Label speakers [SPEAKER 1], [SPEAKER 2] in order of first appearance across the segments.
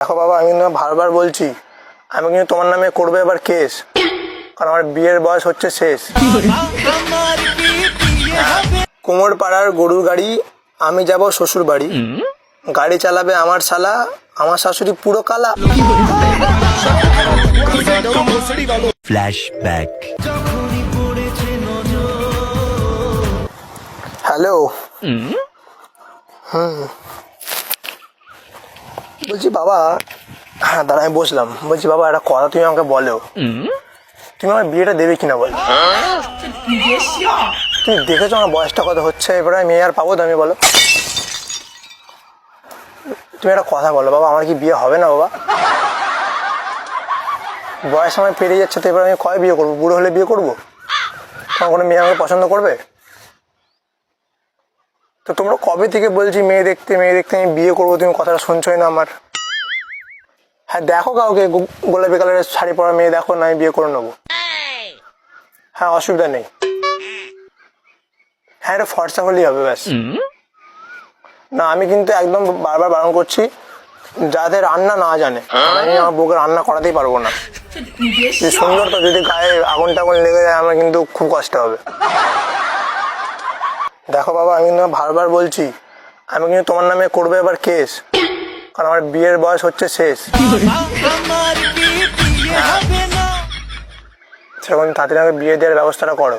[SPEAKER 1] দেখো বাবা আমি কিন্তু বারবার বলছি আমি কিন্তু তোমার নামে করব এবার কেস। কারণ আমার বিয়ের বয়স হচ্ছে শেষ। কুমোর পাড়ার গরুর গাড়ি আমি যাব শ্বশুর বাড়ি। গাড়ি চালাবে আমার শালা আমার শাশুড়ি পুরো কালা. হ্যালো হুম। বলছি, বাবা হ্যাঁ দাঁড়া, আমি বসলাম। বলছি, বাবা, একটা কথা তুমি আমাকে বলো। তুমি আমার বিয়েটা দেবে কিনা বলো? তুমি দেখেছ আমার বয়সটা কত হচ্ছে? এবারে আমি আর পাবো আমি বলো। তুমি একটা কথা বলো, বাবা, আমার কি বিয়ে হবে না, বাবা? বয়স আমার পেরিয়ে যাচ্ছে, তো এবার আমি কয় বিয়ে করব? বুড়ো হলে বিয়ে করব? তখন কোনো মেয়ে আমাকে পছন্দ করবে? তো তোমরা কবে থেকে বলছি মেয়ে দেখতে মেয়ে দেখতে আমি বিয়ে করব? তুমি কথাটা শুনছোই না আমার। হ্যাঁ দেখো কাউকে গোলাপি কালারের শাড়ি পরা মেয়ে দেখো, না আমি বিয়ে করে নেব। হ্যাঁ অসুবিধা নেই। হ্যাঁ এটা ফর্সা হলেই হবে, ব্যাস। না, আমি কিন্তু একদম বারবার বারণ করছি, যাদের রান্না না জানে আমি আমার বউকে রান্না করাতেই পারব না। সুন্দর তো, যদি গায়ে আগুন টাগুন লেগে যায়, আমার কিন্তু খুব কষ্ট হবে। দেখো বাবা আমি কিন্তু বারবার বলছি আমি কিন্তু তোমার নামে করব এবার কেস। কারণ আমার বিয়ের বয়স হচ্ছে শেষ। সেরকম তাড়াতাড়ি আমাকে বিয়ে দেওয়ার ব্যবস্থাটা করো।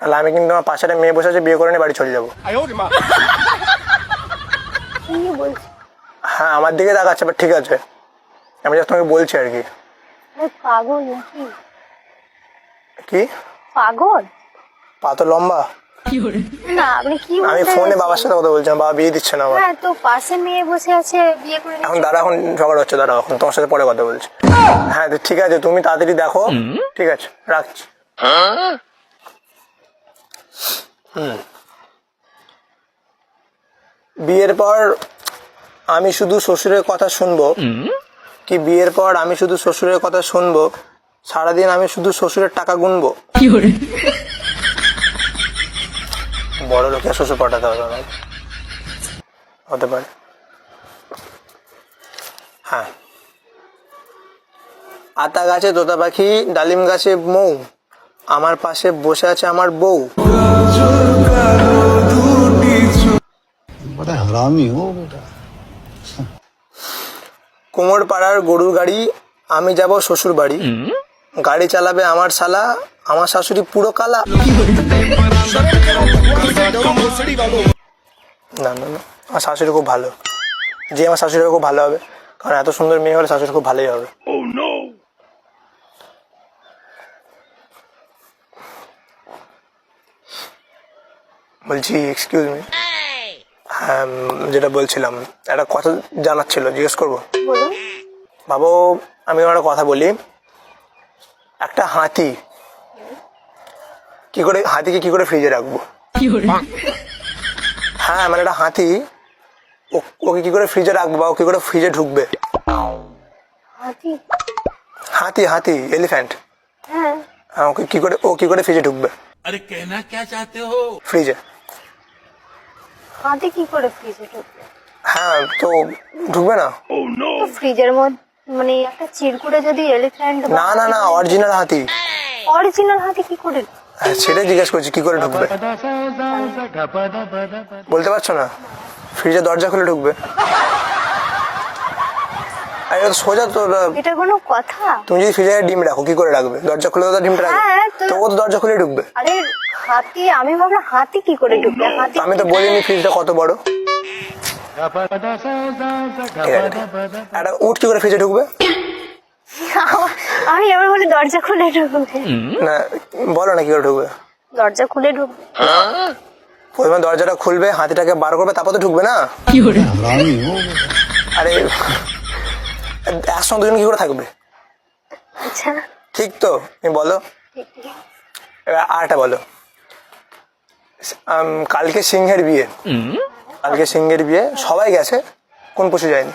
[SPEAKER 1] তাহলে আমি কিন্তু আমার পাশে মেয়ে বসে আছে বিয়ে করে নিয়ে বাড়ি চলে যাব। হ্যাঁ আমার দিকে দেখাচ্ছে বাট ঠিক আছে। আমি জাস্ট তোমাকে বলছি আর কি।
[SPEAKER 2] পাগল
[SPEAKER 1] কি?
[SPEAKER 2] পাগল?
[SPEAKER 1] পা তো লম্বা।
[SPEAKER 2] না আপনি কি
[SPEAKER 1] আমি ফোনে বাবার সাথে কথা বলছিলাম বাবা বিয়ে দিচ্ছে না আমার।
[SPEAKER 2] হ্যাঁ তো পাশে মেয়ে বসে আছে বিয়ে করে
[SPEAKER 1] এখন। দাদা এখন ঝগড়া হচ্ছে দাদা এখন তোমার সাথে পরে কথা বলছি। হ্যাঁ তো ঠিক আছে তুমি তাড়াতাড়ি দেখো। ঠিক আছে রাখছি। হুম। বিয়ের পর আমি শুধু শ্বশুরের কথা শুনব। কি বিয়ের পর আমি শুধু শ্বশুরের কথা শুনব সারাদিন আমি শুধু শ্বশুরের টাকা গুনবো। বড় লোকে শ্বশুর পাঠাতে হবে অনেক হতে পারে। হ্যাঁ। আতা গাছে দোতা পাখি ডালিম গাছে মৌ। আমার পাশে বসে আছে আমার বউ। কোমর পাড়ার গরুর গাড়ি আমি যাব শ্বশুর বাড়ি গাড়ি চালাবে আমার শালা আমার শাশুড়ি পুরো কালা। না না না আমার শাশুড়ি খুব ভালো। যে আমার শাশুড়ি খুব ভালো হবে। কারণ এত সুন্দর মেয়ে হলে শাশুড়ি খুব ভালোই হবে। বলছি এক্সকিউজ মি হ্যাঁ যেটা বলছিলাম একটা কথা জানার ছিল জিজ্ঞেস করব? বাবু আমি একটা কথা বলি। একটা হাতি। কি করে হাতিকে কি করে ফ্রিজে রাখব? হ্যাঁ মানে একটা হাতি ওকে কি করে ফ্রিজে রাখব বা ও কি করে ফ্রিজে ঢুকবে?
[SPEAKER 2] হাতি।
[SPEAKER 1] হাতি এলিফ্যান্ট
[SPEAKER 2] হ্যাঁ।
[SPEAKER 1] ওকে কি করে ও কি করে ফ্রিজে ঢুকবে?
[SPEAKER 3] আরে কেনা কে চাইতে হো?
[SPEAKER 1] ফ্রিজে
[SPEAKER 2] হাতি কি করে ফ্রিজে ঢুকবে?
[SPEAKER 1] হ্যাঁ তো ঢুকবে না?
[SPEAKER 2] ফ্রিজের মধ্যে মানে একটা চিরকুটে যদি এলিফ্যান্ট
[SPEAKER 1] না না না অরিজিনাল হাতি।
[SPEAKER 2] অরিজিনাল হাতি কি করে?
[SPEAKER 1] হ্যাঁ, সেটাই জিজ্ঞেস করছি কি করে ঢুকবে? বলতে পারছ না? ফ্রিজে দরজা খুলে ঢুকবে। সোজা তো
[SPEAKER 2] এটা কোনো কথা?
[SPEAKER 1] তুমি যদি ফ্রিজে ডিম রাখো কি করে রাখবে? দরজা খুলে তো ডিমটা রাখবে।
[SPEAKER 2] হ্যাঁ, তো-
[SPEAKER 1] ও তো দরজা খুলে ঢুকবে।
[SPEAKER 2] আরে হাতি আমি ভাবলাম হাতি কি করে ঢুকবে? হাতি
[SPEAKER 1] আমি তো বলিনি ফ্রিজটা কত বড়। একটা উঠ কি করে ফেজে ঢুকবে
[SPEAKER 2] আমি এবার বলে দরজা খুলে ঢুকবে
[SPEAKER 1] না বলো না কি করে ঢুকবে
[SPEAKER 2] দরজা খুলে ঢুকবে
[SPEAKER 1] প্রথমে দরজাটা খুলবে হাতিটাকে বার করবে তারপর তো ঢুকবে না আরে একসঙ্গে দুজন কি করে থাকবে ঠিক তো তুমি বলো এবার আরটা বলো কালকে সিংহের বিয়ে কালকে সিংহের বিয়ে সবাই গেছে কোন পশু যায়নি।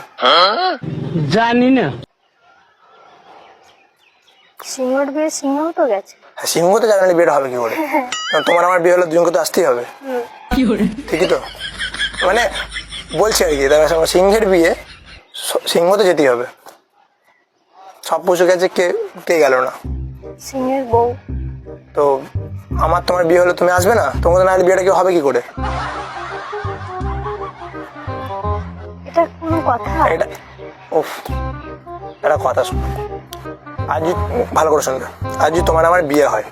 [SPEAKER 2] সিংহর বিয়ে সিংহ তো গেছে।
[SPEAKER 1] হ্যাঁ, সিংহ তো জানালে বিয়েটা হবে কি করে। কারণ তোমার আমার বিয়ে হলে দুজনকে তো আসতেই হবে। ঠিকই তো। মানে বলছি আর কি তারপর সিংহের বিয়ে সিংহ তো যেতেই হবে। সব পশু গেছে কে কে গেল না।
[SPEAKER 2] সিংহের বউ।
[SPEAKER 1] তো আমার তোমার বিয়ে হলে তুমি আসবে না? তোমাদের না হলে বিয়েটা কি হবে কি করে?
[SPEAKER 2] এটা কোনো কথা?
[SPEAKER 1] এটা উফ একটা কথা শোনো। আজ যদি- ভালো করে শুনবে। আজ যদি তোমার আমার বিয়ে হয়।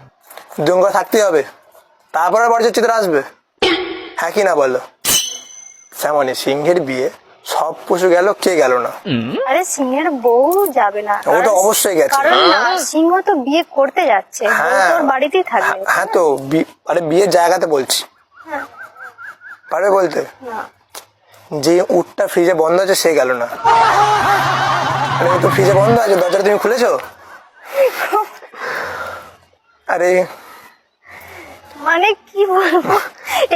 [SPEAKER 1] দুজন করে থাকতেই হবে। তারপরে বর্ষের চিত্র আসবে। হ্যাঁ কি না বলো? তেমনই সিংহের বিয়ে সব পশু গেল কে গেল না?
[SPEAKER 2] আরে সিংহের বউ যাবে না।
[SPEAKER 1] ও তো অবশ্যই গেছে।
[SPEAKER 2] কারণ না সিংহ তো বিয়ে করতে যাচ্ছে।
[SPEAKER 1] হ্যাঁ।
[SPEAKER 2] তোর বাড়িতেই থাকবে।
[SPEAKER 1] হ্যাঁ তো আরে বিয়ের জায়গাতে বলছি।
[SPEAKER 2] হ্যাঁ।
[SPEAKER 1] পারবে বলতে?
[SPEAKER 2] না।
[SPEAKER 1] যে উটটা ফ্রিজে বন্ধ আছে সে গেল না। আরে তো ফ্রিজে বন্ধ আছে দরজাটা তুমি খুলেছো? আরে।
[SPEAKER 2] মানে কি বলব?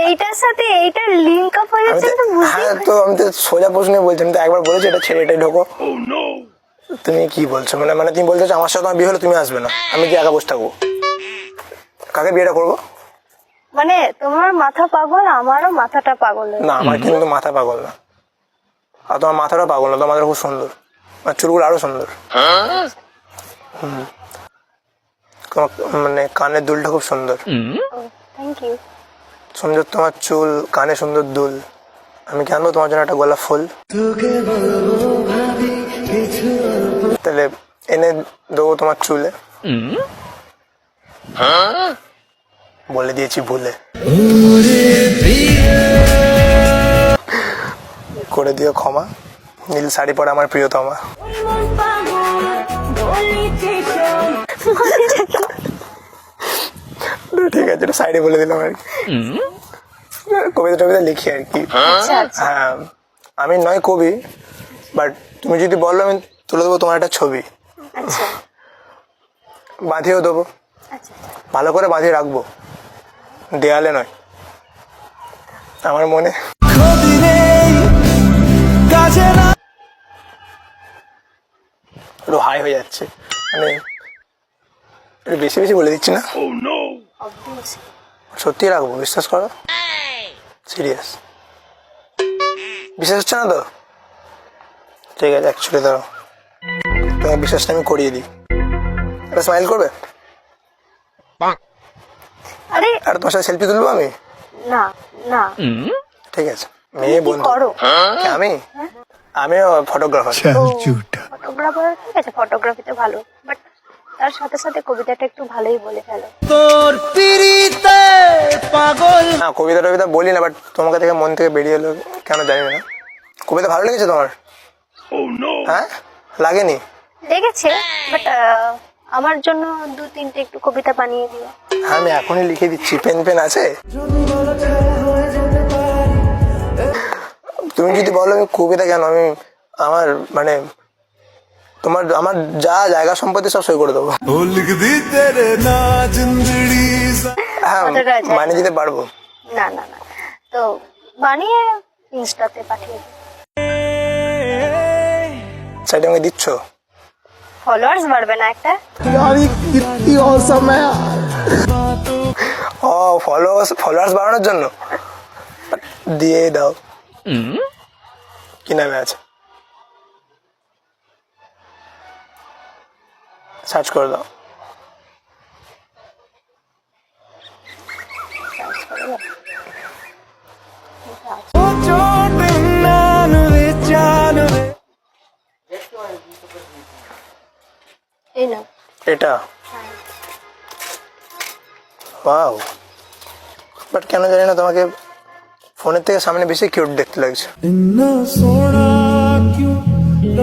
[SPEAKER 2] এইটার সাথে এইটার লিঙ্ক আপ হয়ে
[SPEAKER 1] আমি
[SPEAKER 2] যাচ্ছে
[SPEAKER 1] তো হ্যাঁ তো আমি তো সোজা প্রশ্নে বলছি আমি তো একবার বলেছি এটা ছেড়ে এটাই ঢোকো। তুমি কি বলছো? মানে মানে তুমি বলতে চাও আমার সাথে তোমার বিয়ে হলে তুমি আসবে না। আমি কি একা বসে থাকব? কাকে বিয়েটা করব?
[SPEAKER 2] মানে তোমার মাথা পাগল আমারও মাথাটা পাগল
[SPEAKER 1] না আমার কিন্তু মাথা পাগল না। আর তোমার মাথাটা পাগল না তোমাদের খুব সুন্দর। আর চুলগুলো আরও সুন্দর। তোমার মানে কানের দুলটা খুব সুন্দর।
[SPEAKER 2] থ্যাংক ইউ
[SPEAKER 1] সুন্দর তোমার চুল কানে সুন্দর দুল। আমি কি আনব? তোমার জন্য একটা গোলাপ ফুল। তাহলে এনে দেবো তোমার চুলে। বলে দিয়েছি ভুলে। করে দিও ক্ষমা। নীল শাড়ি পরে আমার প্রিয়তমা। ঠিক আছে এটা সাইডে বলে দিলাম আর কি। কবিতা টবিতা লিখি আর কি।
[SPEAKER 2] আচ্ছা আচ্ছা।
[SPEAKER 1] হ্যাঁ আমি নয় কবি বাট তুমি যদি বলো আমি তুলে দেবো তোমার একটা ছবি।
[SPEAKER 2] আচ্ছা।
[SPEAKER 1] বাঁধিয়েও দেবো। ভালো করে বাঁধিয়ে রাখব। দেয়ালে নয়। আমার মনে একটু হাই হয়ে যাচ্ছে। মানে একটু বেশি বেশি বলে দিচ্ছি না। সত্যি রাখব, বিশ্বাস করো? সিরিয়াস বিশ্বাস হচ্ছে না তো? ঠিক আছে অ্যাকচুয়ালি দাও তোমার বিশ্বাসটা আমি করিয়ে দিই। একটা স্মাইল করবে?
[SPEAKER 2] আরে
[SPEAKER 1] আর তোমার সাথে সেলফি তুলবো আমি?
[SPEAKER 2] না না।
[SPEAKER 1] ঠিক আছে। মেয়ে বন্ধু।
[SPEAKER 2] করো?
[SPEAKER 1] আমি? আমি ফটোগ্রাফার
[SPEAKER 2] ফটোগ্রাফার ঠিক আছে ফটোগ্রাফি তো ভালো। বাট তার সাথে সাথে কবিতাটা একটু ভালোই বলে ফেলো। তোর পিরিতে পাগল।
[SPEAKER 1] না কবিতা টবিতা বলি না বাট তোমাকে থেকে মন থেকে বেরিয়ে এলো কেন জানি না। কবিতা ভালো লেগেছে তোমার? Oh, হ্যাঁ? লাগেনি?
[SPEAKER 2] লেগেছে বাট আমার জন্য দু তিনটে একটু কবিতা বানিয়ে দিও।
[SPEAKER 1] আমি এখনই লিখে দিচ্ছি পেন পেন আছে? তুমি যদি বলো আমি কবিতা কেন আমি আমার মানে তোমার আমার যা জায়গা সম্পত্তি সব সই করে দেবো। হ্যাঁ মানে দিতে পারব।
[SPEAKER 2] না না তো বানিয়ে ইনস্টাতে পাঠিয়ে
[SPEAKER 1] সেটা আমাকে দিচ্ছ?
[SPEAKER 2] ফলোয়ার্স বাড়বে না একটা?
[SPEAKER 1] ও ফলোয়ার্স ফলোয়ার্স বাড়ানোর জন্য? দিয়ে দাও। কি নামে আছে? সার্চ করে দাও।
[SPEAKER 2] এই
[SPEAKER 1] এটা। ওয়াও বাট কেন জানি না তোমাকে ফোনের থেকে সামনে বেশি কিউট দেখতে লাগছে।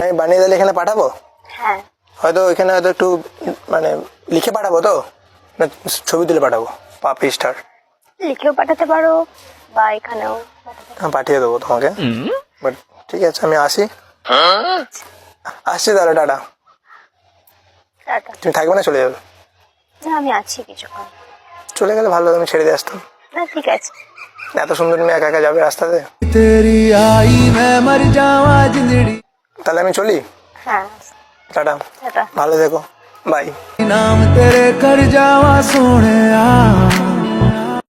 [SPEAKER 1] আমি বানিয়ে দিলে এখানে পাঠাবো?
[SPEAKER 2] হ্যাঁ।
[SPEAKER 1] হয়তো এখানে হয়তো একটু মানে লিখে পাঠাবো তো? না ছবি তুলে পাঠাবো পাপি স্টার।
[SPEAKER 2] লিখেও পাঠাতে পারো বা এখানেও পাঠাতে
[SPEAKER 1] পাঠিয়ে দেবো তোমাকে। বাট ঠিক আছে আমি আসি। আসছি তাহলে টাটা। তুমি থাকবে না চলে যাবে।
[SPEAKER 2] আমি আছি কিছুক্ষণ।
[SPEAKER 1] চলে গেলে ভালো আমি ছেড়ে দিয়ে আসতাম।
[SPEAKER 2] ঠিক আছে।
[SPEAKER 1] এত সুন্দর মেয়ে একা একা যাবে রাস্তাতে? তাহলে আমি চলি?
[SPEAKER 2] হ্যাঁ।
[SPEAKER 1] টাটা। ভালো দেখো বাই।
[SPEAKER 3] নাম তে কর যাওয়া সোনে